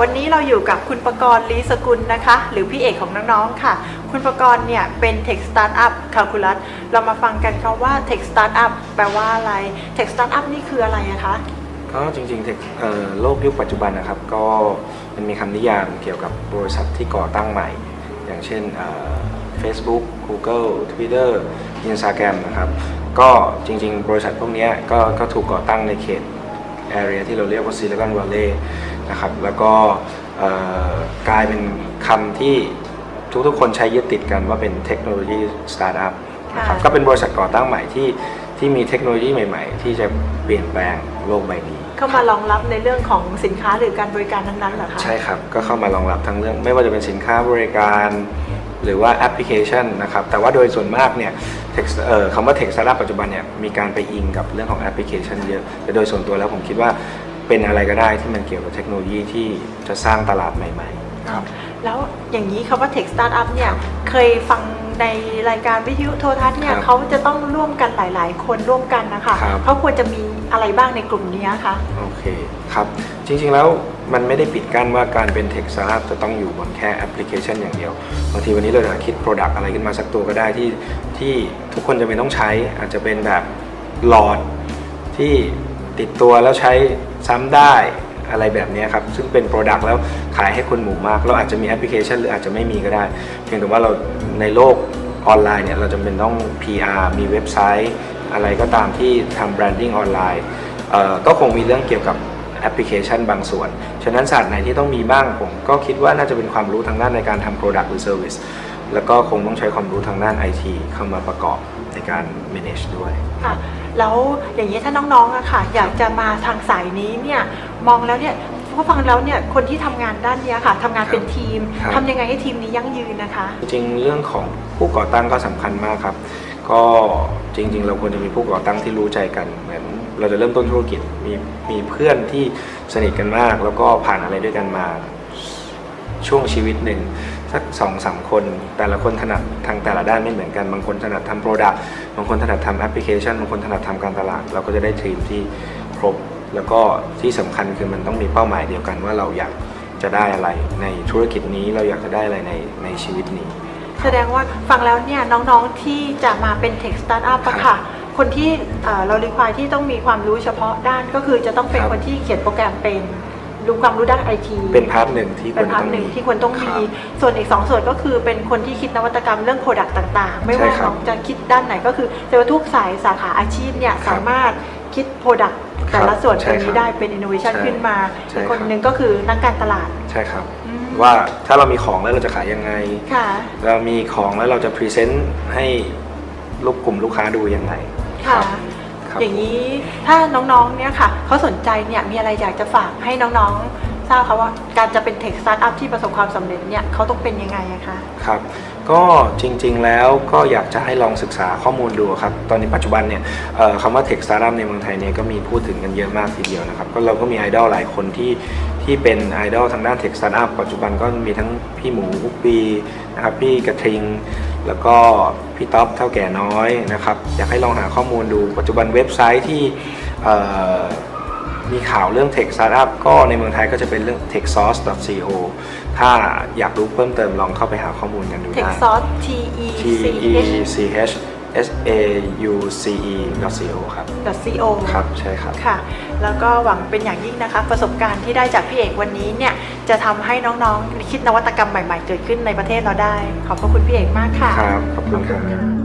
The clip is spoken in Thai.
วันนี้เราอยู่กับคุณประกรณ์ลีสกุลนะคะ หรือพี่เอกของน้องๆค่ะ คุณประกรณ์เนี่ยเป็น Tech Startup Calculus เรามาฟังกันค่ะว่า Tech Startup แปลว่าอะไร Tech Startup นี่คืออะไรอะคะ ก็จริงๆเทคเอ่อโลกยุคปัจจุบันนะครับ ก็มันมีคำนิยามเกี่ยวกับบริษัทที่ก่อตั้งใหม่ อย่างเช่นเอ่อ Facebook Google Twitter Instagram นะครับ ก็จริงๆ บริษัทพวกเนี้ยก็ก็ถูกก่อตั้งในเขต area ที่เราเรียกว่า Silicon Valley นะครับ แล้วก็เอ่อกลายเป็นคำที่ทุกๆคนใช้ยึดติดกันว่าเป็นเทคโนโลยีสตาร์ทอัพนะครับค่ะก็เป็นบริษัทก่อตั้งใหม่ที่ที่มีเทคโนโลยีใหม่ ๆ ที่จะเปลี่ยนแปลงโลกใบนี้ เข้ามารองรับในเรื่องของสินค้าหรือการบริการนั้นๆเหรอคะใช่ครับ ก็เข้ามารองรับทั้งเรื่องไม่ว่าจะเป็นสินค้าบริการ หรือว่าแอปพลิเคชันนะครับแต่ว่าโดยส่วนมากเนี่ย Tech- เอ่อคำว่า Tech Startup ปัจจุบันเนี่ยมีการไปอิงกับเรื่องของแอปพลิเคชันเยอะแต่โดยส่วนตัวแล้วผมคิดว่า เป็นอะไรก็ได้ที่มันเกี่ยวกับเทคโนโลยีที่จะสร้างตลาดใหม่ ๆ ครับ แล้วอย่างนี้คำว่า Tech Startup เนี่ยเคยฟังในรายการวิทยุโทรทัศน์เนี่ยครับเขาจะต้องร่วมกันหลาย ๆ คนร่วมกันนะคะครับ เขาควรจะมีอะไรบ้างในกลุ่มนี้คะโอเคครับ จริงๆแล้วมันไม่ได้ปิดกั้นว่าการเป็น Tech Startup จะต้องอยู่บนแค่แอปพลิเคชันอย่างเดียว บางทีวันนี้เราจะคิด Product อะไรขึ้นมาสักตัวก็ได้ที่ที่ทุกคนจะเป็นต้องใช้อาจจะเป็นแบบหลอดที่ ติดตัวแล้วใช้ซ้ำได้อะไรแบบนี้ครับ ซึ่งเป็น Product แล้วขายให้คนหมู่มาก เราอาจจะมีแอปพลิเคชันหรืออาจจะไม่มีก็ได้ เพียงแต่ว่าเราในโลกออนไลน์เนี่ยเราจำเป็นต้อง PR มีเว็บไซต์ อะไรก็ตามที่ทำแบรนดิ้งออนไลน์ก็คงมีเรื่องเกี่ยวกับแอปพลิเคชันบางส่วน ฉะนั้นศาสตร์ไหนที่ต้องมีบ้างผมก็คิดว่าน่าจะเป็นความรู้ทางด้านในการทำ Product หรือ Service แล้วก็คงต้องใช้ความรู้ทางด้าน IT เข้ามาประกอบ ในการ manage ด้วย ค่ะ แล้วอย่างนี้ถ้าน้องๆอะค่ะ อยากจะมาทางสายนี้เนี่ยมองแล้วเนี่ยพอฟังแล้วเนี่ยคนที่ทำงานด้านเนี้ยค่ะทำงานเป็นทีมครับ ทำยังไงให้ทีมนี้ยั่งยืนนะคะ จริงๆเรื่องของผู้ก่อตั้งก็สำคัญมากครับ ก็จริง ๆ เราควรจะมีผู้ก่อตั้งที่รู้ใจกันเหมือนเราจะเริ่มต้นธุรกิจมีมีเพื่อนที่สนิทกันมาก แล้วก็ผ่านอะไรด้วยกันมา ช่วงชีวิตหนึ่งสักสองสามคน แต่ละคนถนัดทางแต่ละด้านไม่เหมือนกัน บางคนถนัดทำโปรดักต์บางคนถนัดทำแอปพลิเคชันบางคนถนัดทำการตลาด เราก็จะได้ทีมที่ครบ แล้วก็ที่สำคัญคือมันต้องมีเป้าหมายเดียวกันว่าเราอยากจะได้อะไรในธุรกิจนี้เราอยากจะได้อะไรในในชีวิตนี้ แสดงว่าฟังแล้วเนี่ยน้องๆที่จะมาเป็น Tech Startup อะค่ะ คนที่เอ่อเรารีควายที่ต้องมีความรู้เฉพาะด้านก็คือจะต้องเป็นครับ คนที่เขียนโปรแกรมเป็น รู้ความรู้ด้านไอทีเป็นพาร์ทหนึ่งที่คเป็วนรพาร์ทต้องหนึ่งมีที่ควรต้องมีครับส่วนอีก 2 ส่วนก็คือเป็นคนที่คิดนวัตกรรมเรื่องโปรดักต์ต่างๆ ไม่ว่าใช่ครับน้องจะคิดด้านไหนก็คือแต่ว่าทุกสายสาขาอาชีพเนี่ยครับสามารถคิดโปรดักต์แต่ละส่วนใช่ตรงครันี้บได้เป็นอินโนเวชันใช่ขึ้นมาใช่อีกคนครับหนึ่งก็คือนักการตลาดใช่ครับอืมว่าถ้าเรามีของแล้วเราจะขายยังไงค่ะเรามีของแล้วเราจะพรีเซนต์ให้ลูกกลุ่มลูกค้าดูยังไงค่ะ ครับ อย่างนี้ถ้าน้องๆเนี่ยค่ะเขาสนใจเนี่ยมีอะไรอยากจะฝากให้น้องๆ ทราบคะว่าการจะเป็นเทคสตาร์ทอัพที่ประสบความสำเร็จเนี่ยเขาต้องเป็นยังไงอะคะ ครับ ก็จริงๆแล้วก็อยากจะให้ลองศึกษาข้อมูลดูครับ ตอนนี้ปัจจุบันเนี่ยเอ่อคำว่า Tech Startup ในเมืองไทยเนี่ยก็มีพูดถึงกันเยอะมากทีเดียวนะครับ ก็เราก็มีไอดอลหลายคนที่ที่เป็นไอดอลทางด้าน Tech Startup ปัจจุบันก็มีทั้งพี่หมูปุ๊กปีนะครับพี่กระทิง แล้วก็พี่ท็อปเท่าแก่น้อยนะครับอยากให้ลองหาข้อมูลดูปัจจุบันเว็บไซต์ที่เอ่อมีข่าวเรื่อง Tech Startup ก็ในเมืองไทยก็จะเป็นเรื่อง techsource.co ถ้าอยากรู้เพิ่มเติมลองเข้าไปหาข้อมูลกันดูเทคได้ซอส T E T C E H C H S A U C E .co ครับ C O ครับใช่ครับ ค่ะ แล้วก็หวังเป็นอย่างยิ่งนะคะ ประสบการณ์ที่ได้จากพี่เอกวันนี้เนี่ย จะทำให้น้องๆ คิดนวัตกรรมใหม่ๆ เกิดขึ้นในประเทศเราได้ ขอบพระคุณพี่เอกมากค่ะ ครับ ขอบคุณครับ